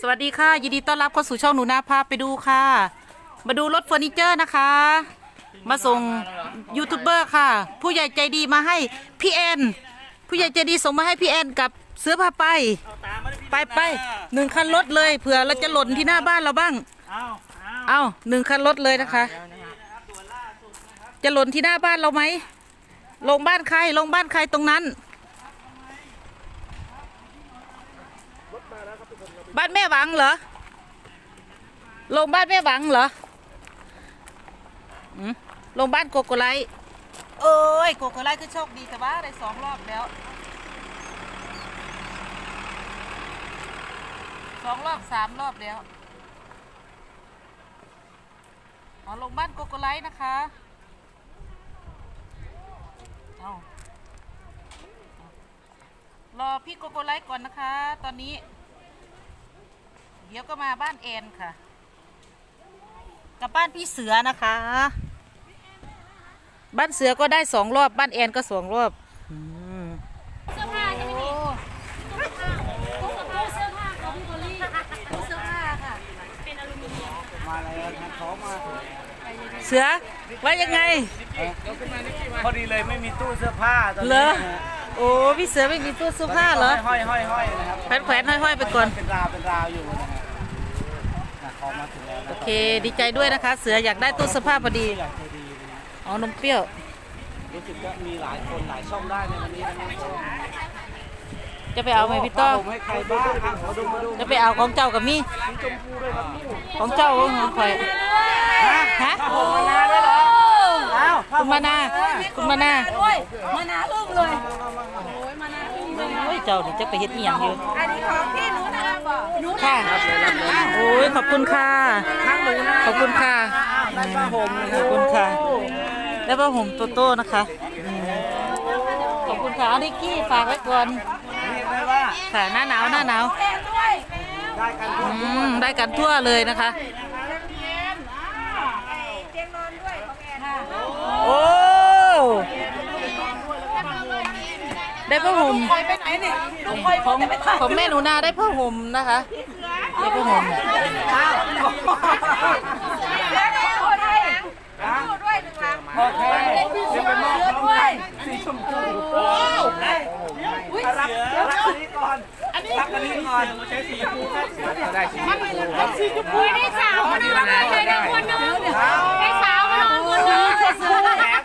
สวัสดีค่ะ ยินดีต้อนรับเข้าสู่ช่องหนูนาพาไปดูค่ะ มาดูรถเฟอร์นิเจอร์นะคะ มาส่งยูทูบเบอร์ค่ะ ผู้ใหญ่ใจดีมาให้พี่แอนผู้ใหญ่ใจดีส่งมาให้พี่แอนกับเสื้อผ้าไปไปไปหนึ่งคันรถเลยเผื่อเราจะหล่นที่หน้าบ้านเราบ้าง เอาเอาเอาหนึ่งคันรถเลยนะคะ จะหล่นที่หน้าบ้านเราไหมลงบ้านใครลงบ้านใครตรงนั้น บ้านแม่หวังเหรอ ลงบ้านแม่หวังเหรอลงบ้านโกโกไลเอ้ยโกโกไลคือโชคดีแต่ว่าได้สองรอบแล้วสองรอบสามรอบแล้วเอาลงบ้านโกโกไลท์นะคะเอารอพี่โกโกไลท์ก่อนนะคะ ตอนนี้ ดี๋ยวก็มาบ้านแอนค่ะ กับบ้านพี่เสือนะคะ บ้านเสือก็ได้สองรอบ บ้านแอนก็สองรอบอืมเสื้อผ้าใช่ไหมพี่ตู้เสื้อผ้าตู้กับตู้เสื้อผ้าของพี่โบลี่ตู้เสื้อผ้าค่ะ เป็นอลูมิเนียมมาแล้วทางเขามาเสือว่ายังไงพอดีเลยไม่มีตู้เสื้อผ้าตอนเหรนี้อโอ้พี่เสือไม่มีตู้เสื้อผ้าเหรอห้อยห้อยห้อยนะครับแขวนแขวนๆห้อยๆไปก่อนเป็นราวเป็นราวอยู่นะครับ อะเขามาถึงแล้วโอนะเค ดีใจด้วยนะคะ เสืออยากได้ตู้เสื้อผ้าพอดี อยากจะดีนะอ๋อนมเปรี้ยว รู้สึกว่ามีหลายคนหลายช่องได้ในวันนี้นะครับจะไปเอาไหมพี่ต้อผมให้ใครบ้างอะมาดูมาดูจะไปเอาของเจ้ากับมี่ของเจ้าของข่อยฮะผมมานาด้วยเหรออ้าวคุณมานาคุณมานาด้วยมานาอึ้งเลยโอ้ยมานาอึ้งเลยโอ้ยเจ้านี่จะไปเฮ็ดอีหยังอยู่อันนี้ของพี่หนูนาบอกหนูค่ะโอ้ย ขอบคุณค่ะข้างหนูนะขอบคุณค่ะได้ผ้าห่มนะคขรัอบคุณค่ะแล้วก็ผมโตโต้นะคะอืมขอบคุณค่ะเอานิกกี้ฝากไว้ก่อนเรียกได้ว่าค่ะหน้าหนาวหน้าหนาวแอนด้วยได้กันทุกอืมได้กันทั่วเลยนะคะเตียงนอนด้วยของแอนค่ะโอ้ได้ผ้าห่มคอยไปไหนเนี่ยลูกคอยของของแม่หนูนาได้ผ้าห่มนะคะได้ผ้าห่ม แล้วก็พูดให้พูดด้วยหนึ่งครั้งโอเคเดี๋ยวไปมอบเยอะด้วยสีชมพูโอ้รับรับอันนี้ก่อนรับอันนี้ก่อนใช้สีชมพูครับได้สีชมพูครับอุ้ยได้สาวมาแล้วเลยได้คนนึงได้สาวมาแล้วคนนึงแถม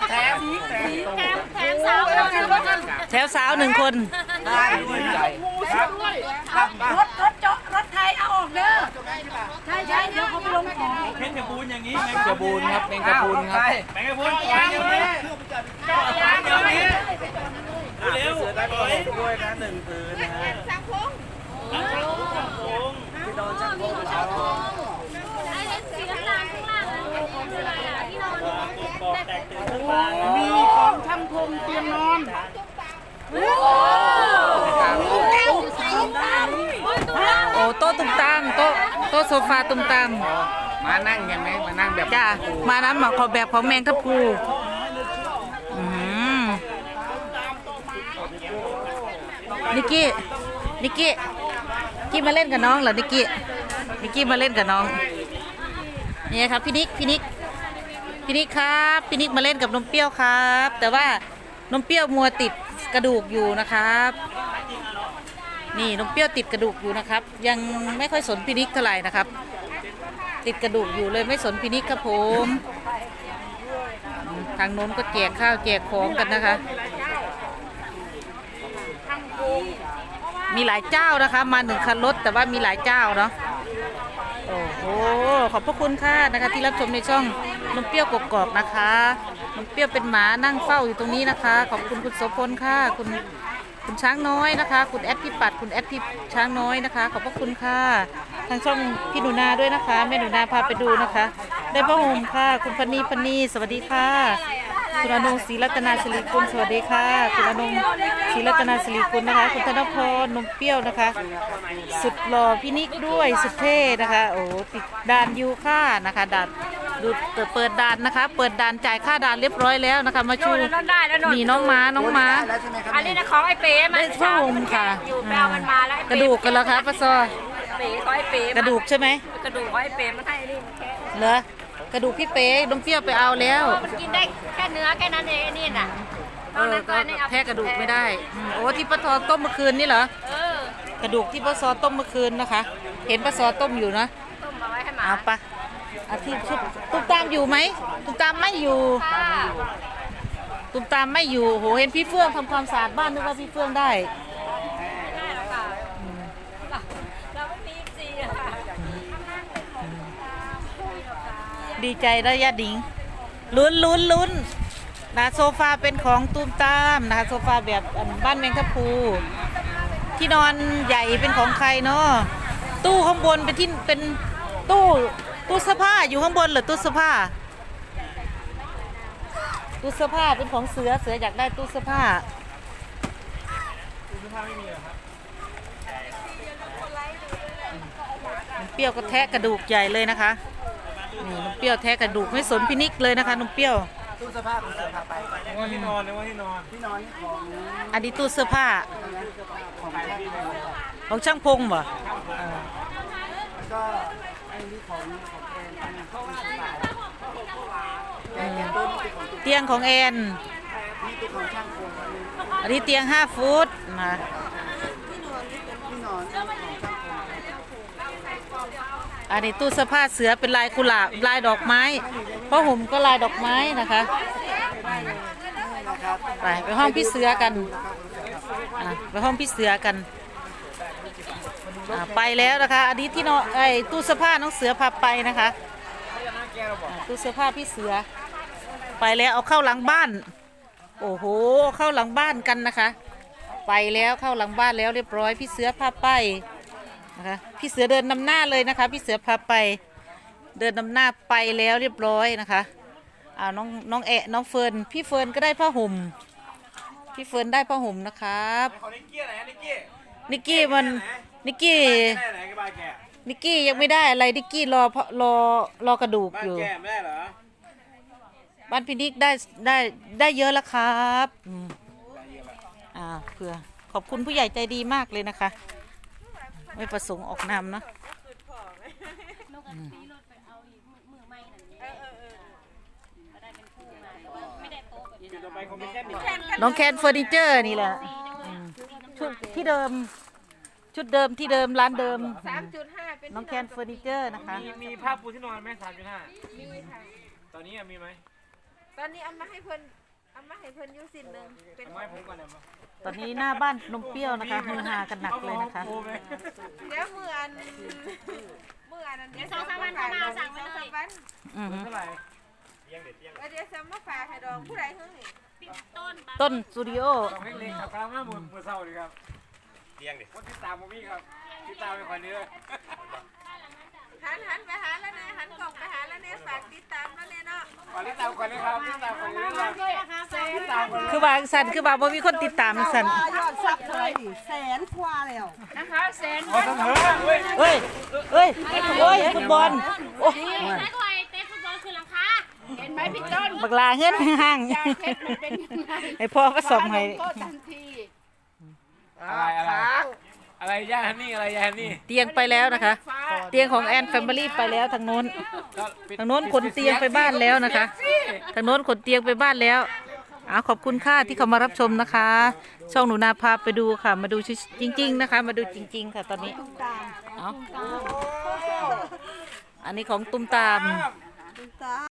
แถมแถมแถมสาวมาแล้วคนนึงแถวสาวหนึ่งคนได้ด้วยใจครับครับรถรถเจาะรถไทยเอาออกเด้อ ใช่ใช่เดี๋ยวเขาไปลงของเพชรบูนอย่างนี้แมงกะบูนครับแมงกะบูนครับ แมงกะบูนแมงกะบูนอย่างนี้เร็วเสือได้ผมด้วยนะหนึ่งคืนนะฮะที่โดนจับโกงเช้าไอ้สีน้ำตาลข้างล่างคืออะไรอะที่นอนมีของช่างพงเตียงนอน โอ้โต๊ะตุ้มตามโต๊ะโต๊ะโซฟาตุ้มตามมานั่งยังไงมานั่งแบบจ้ามาน้ำหมักขอแบบของแมงทับพลูอืมนิกกี้นิกกี้นิกกี้มาเล่นกับน้องเหรอนิกกี้นิกกี้มาเล่นกับน้องนี่ครับพี่นิกพี่นิกพี่นิกครับพี่นิกมาเล่นกับนมเปรี้ยวครับ แต่ว่านมเปรี้ยวมัวติดกระดูกอยู่นะครับ นี่นมเปรี้ยวติดกระดูกอยู่นะครับ ยังไม่ค่อยสนพี่นิกเท่าไหร่นะครับ ติดกระดูกอยู่เลยไม่สนพินิจครับผมอืมทางโน้นก็แจกข้าวแจกของกันนะคะ มีหลายเจ้านะคะ มาหนึ่งคันรถแต่ว่ามีหลายเจ้าเนาะโอ้โหขอบพระคุณค่ะนะคะ ที่รับชมในช่องนมเปรี้ยวกกอกนะคะนมเปรี้ยวเป็นหมานั่งเฝ้าอยู่ตรงนี้นะคะ ขอบคุณคุณโสพลค่ะคุณ คุณช้างน้อยนะคะ คุณแอดพี่ปัดคุณแอดพี่ช้างน้อยนะคะ ขอบพระคุณค่ะ ทางช่องพี่หนูนาด้วยนะคะแม่หนูนาพาไปดูนะคะ ได้พระห่มค่ะ คุณพนีพนีสวัสดีค่ะ คุณอนงศรีรัตนาสิริกุลสวัสดีค่ะ คุณอนงศรีรัตนาสิริกุลนะคะ คุณธนพรนมเปรี้ยวนะคะ สุดหล่อพี่นิกด้วยสุดเท่นะคะ โอ้ติดด่านยูค่านะคะด่าน ดูเปิดด่านนะคะ เปิดด่านจ่ายค่าด่านเรียบร้อยแล้วนะคะ มาชูได้แล้วนนนี่น้องม้าน้องม้าอันนี้นะของไอ้เป๊มันได้ผ้าห่มค่ะอยู่ไปเอามันมาแล้วกระดูกกันแล้วคะป้าซอเป๋เขาให้เป๋กระดูกใช่ไหมกระดูกเขาให้เป๋มันให้นี่มันแค่เหรอกระดูกพี่เป๊นมเปรี้ยวไปเอาแล้วมันกินได้แค่เนื้อแค่นั้นเองไอ้นี่น่ะเออก็แทะกระดูกไม่ได้อืมโอ้ที่ป้าทอต้มเมื่อคืนนี่เหรอเออกระดูกที่ป้าซอต้มเมื่อคืนนะคะ เห็นป้าซอต้มอยู่นะต้มเอาไว้ให้หมาเอาปะ อาที่ชุบตุ้มตามอยู่ไหมตุ้มตามไม่อยู่ค่ะตุ้มตามไม่อยู่โหเห็นพี่เฟื่องทำความสะอาดบ้านนึกว่าพี่เฟื่องได้ได้แล้วค่ะเราไม่มีซีอะค่ะดีใจแล้วญาติหญิงลุ้นลุ้นลุ้นนะโซฟาเป็นของตุ้มตามนะคะโซฟาแบบอันบ้านแมงทับพลูที่นอนใหญ่เป็นของใครเนาะตู้ข้างบนเป็นที่เป็นตู้ ตู้เสื้อผ้าอยู่ข้างบนเหรือตู้เสื้อผ้า ตู้เสื้อผ้าเป็นของเสือเสืออยากได้ตู้เสื้อผ้านมเปรี้ยวก็แทะกระดูกใหญ่เลยนะคะนี่นมเปรี้ยวแทะกระดูกไม่สนพินิกเลยนะคะนมเปรี้ยว ตู้เสื้อผ้าของเสื้อผ้าไปว่าที่นอนเลยว่าที่นอนที่นอนนี่ของอันนี้ตู้เสื้อผ้าของใครที่นอนของช่างพงบ่ก็ไอ้นี่ของของแอนอั เตียงของแอนนี่เป็นอันนี้เตียง5ฟุตนะอันนี้ตู้เสื้อผ้าเสือเป็นลายกุหลาบลายดอกไม้ผ้าห่มก็ลายดอกไม้นะคะไปไปห้องพี่เสือกันไปห้องพี่เสือกัน อะไปแล้วนะคะอันนี้ที่นอนไอ้ตู้เสื้อผ้าน้องเสือพาไปนะคะอะตู้เสื้อผ้าพี่เสือ ไปแล้วเอาเข้าหลังบ้าน โอ้โหเข้าหลังบ้านกันนะคะ ไปแล้วเข้าหลังบ้านแล้วเรียบร้อย พี่เสือพาไปนะคะพี่เสือเดินนำหน้าเลยนะคะ พี่เสือพาไป เดินนำหน้าไปแล้วเรียบร้อยนะคะอ้าวน้องน้องแอะน้องเฟิร์นพี่เฟิร์นก็ได้ผ้าห่มพี่เฟิร์นได้ผ้าห่มนะครับ ของนิกกี้ไหนนิกกี้นิกกี้มัน นิกกี้แม่ไหนกับบ้านแกนิกกี้ยังไม่ได้อะไรนิกกี้รอเพราะรอรอกระดูกบ้าอนยู่แกไม่ได้เหรอบ้านพี่นิกได้ได้ได้เยอะแล้วครับอืมอ่าเพื่อขอบคุณผู้ใหญ่ใจดีมากเลยนะคะ ไม่ประสงค์ออกนามเนาะต่อไปคงเป็นแค่หนึ่งน้องแคนเฟอร์นิเจอร์นี่แหละอืมชุดที่เดิม ชุดเดิมที่เดิมร้านเดิม สามจุดห้าเป็นน้องแคนเฟอร์นิเจอร์นะคะ มีมีผ้าปูที่นอนไหมสามจุดห้ามีค่ะตอนนี้อะมีไหมตอนนี้เอามาให้เพิ่นเอามาให้เพิ่นอยู่สินหนึ่งเป็นทำไมผมก่อนเลยมั้งตอนนี้หน้าบ้านนมเปรี้ยวนะคะฮือฮากันหนักเลยนะคะโอ้ไหม เดี๋ยวมืออันมืออันนั้นเดี๋ยวสองสามวันเข้ามาสั่งไว้เลยวันอือฮึเท่าไหร่แล้วเดี๋ยวจะมาฝากให้ดอกผู้ใดเฮ้ยต้นสตูดิโอสองเพลงเล็กครับกลางมาหมื่นหมื่นเศร้าเลยครับ เตียงดิว่าติดตามผมพี่ครับติดตามไปคนนี้เลยหันหันไปหาแล้วเนี่ยหันกล่องไปหาแล้วเนี่ยฝากติดตามแล้วเนี่ยเนาะขอติดตามคนนี้ครับติดตามคนนี้เลยติดตามคนนี้คือว่าสันคือว่าบ่มีคนติดตามสันยอดซับเลยแสนกว่าแล้วนะคะเซนขอเสนอเว้ยเฮ้ยเฮ้ยเฮ้ยฟุตบอลโอ้ใช้ตัวไอ้เตะฟุตบอลคือหลังคาเห็นไหมพี่ต้นบักลาเฮือนห่างยาเพชรมันเป็นยังไงๆให้พ่อก็ส่งให้ก็ทันที อะไรอะไรอะไรย่าฮันนี่อะไรย่าฮันนี่เตียงไปแล้วนะคะ เตียงของแอนแฟมิลี่ไปแล้วทางโน้นทางโน้นขนเตียงไปบ้านแล้วนะคะ ทางโน้นขนเตียงไปบ้านแล้วเอาขอบคุณค่ะที่เขามารับชมนะคะ ช่องหนูนาพาไปดูค่ะ มาดูจริง ๆ นะคะ มาดูจริง ๆ ค่ะตอนนี้เอาอันนี้ของตุ้มตาม ตา